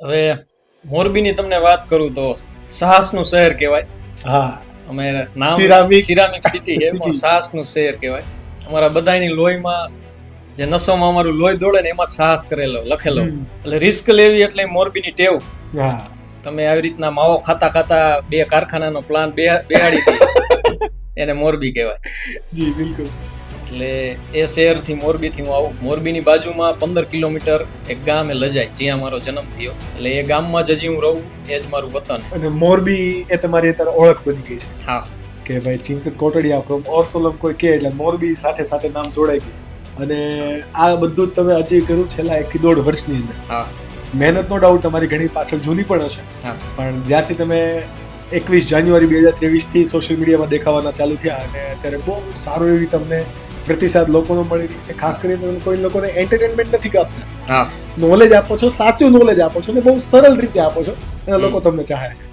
હવે મોરબીની તમને વાત કરું તો સાહસનું શહેર કહેવાય. હા. અમે નામ સિરામિક સિરામિક સિટી છે પણ સાહસનું શહેર કહેવાય. અમારા બધાની લોહીમાં જે નસોમાં અમારું લોહી દોડે ને એમાં જ સાહસ કરેલો લખેલો. એટલે રિસ્ક લેવી એટલે મોરબીની ટેવ. હા. તમે આવી રીતના માવો ખાતા ખાતા બે કારખાનાનો પ્લાન બે બેહાડી એને મોરબી કહેવાય. જી બિલકુલ. એટલે એ શહેરથી મોરબીથી હું આવું. મોરબીની બાજુમાં પંદર કિલોમીટર એક ગામ એ લજાય જ્યાં મારો જન્મ થયો. એટલે એ ગામમાં જ હજી હું રહું એ જ મારું વતન. અને મોરબી એ તમારી અત્યારે ઓળખ બની ગઈ છે. હા. કે ભાઈ ચિંતિત કોટડિયા ફ્રોમ ઓરસોલમ કોઈ કે એટલે મોરબી સાથે સાથે નામ જોડાઈ ગયું. અને આ બધું જ તમે અચીવ કર્યું છેલ્લા એકથી દોઢ વર્ષની અંદર. હા. મહેનત નો ડાઉટ તમારી ઘણી પાછળ જૂની પણ હશે. પણ જ્યારથી તમે એકવીસ જાન્યુઆરી બે હજાર ત્રેવીસથી સોશિયલ મીડિયામાં દેખાવાના ચાલુ થયા અને અત્યારે બહુ સારું એવી તમને પ્રતિસાદ લોકોનો મળી રહી છે. ખાસ કરીને કોઈ લોકોને એન્ટરટેનમેન્ટ નથી આપતા. નોલેજ આપો છો સાચું નોલેજ આપો છો અને બહુ સરળ રીતે આપો છો અને લોકો તમને ચાહે છે.